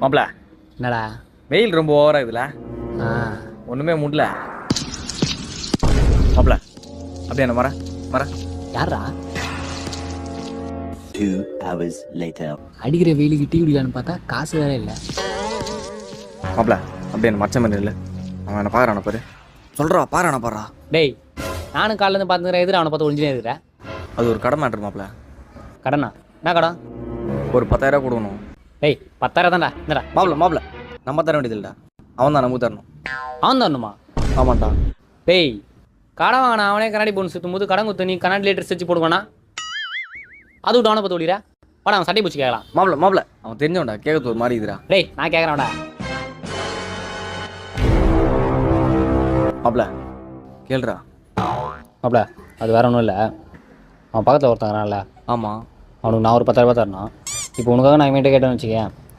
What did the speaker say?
மாப்பிள என்னடா? வெயில் ரொம்ப ஓவரா இதுல ஆ. ஒண்ணுமே முடியல மாப்பிள அப்படியே என்ன மர மர யாரா Two hours later. அடிக்கிற வெயிலுக்கு டீ குடிக்கலான்னு பார்த்தா காசு வேற இல்லை. மாப்பிள அப்படியே என்ன மச்ச மாதிரி இல்லை. அவன் என்ன பாக்குறான பாரு. சொல்றா பாரு பாடுறா. டேய் நானும் காலைல இருந்து பார்த்துக்கிறேன் எதிர அவனை பார்த்து ஒளிஞ்சினே இருக்கிற? அது ஒரு கடை மேட்ரு மாப்பிள கடனா? என்ன கடன்? ஒரு பத்தாயிரம் கொடுக்கணும். டேய் பத்தாயிரம் தான்டா. என்னடா மாப்பிள மாப்பிள நம்ம தர வேண்டியதில்லடா அவன் தான் நமக்கு தரணும். அவன் தரணுமா? ஆமாண்டா. டேய் கடன் வாங்கினா அவனே கண்ணாடி பொண்ணு சுற்றும் போது கடன் குத்து நீ கண்ணாடி லேட்டர் வச்சு போடுவானா? அது விட்டு அவனை பார்த்து ஒளிரா வாடா அவன் சட்டை பூச்சி கேட்கலாம். மாப்பிள மாப்பிள அவன் தெரிஞ்சவன்டா. கேட்கறது ஒரு மாதிரி இதுடா டேய் நான் கேட்குறேன்டா. மாப்பிள கேளுடா. மாப்ள அது வேற ஒன்றும் இல்லை. அவன் பக்கத்தில் ஒருத்தங்கிறான்ல ஆமா. அவனுக்கு நான் ஒரு பத்தாயிரம் ரூபாய் தரணும். இப்போ உனக்காக நான் இவன்கிட்ட கேட்டேன்னு வச்சுக்கேன்.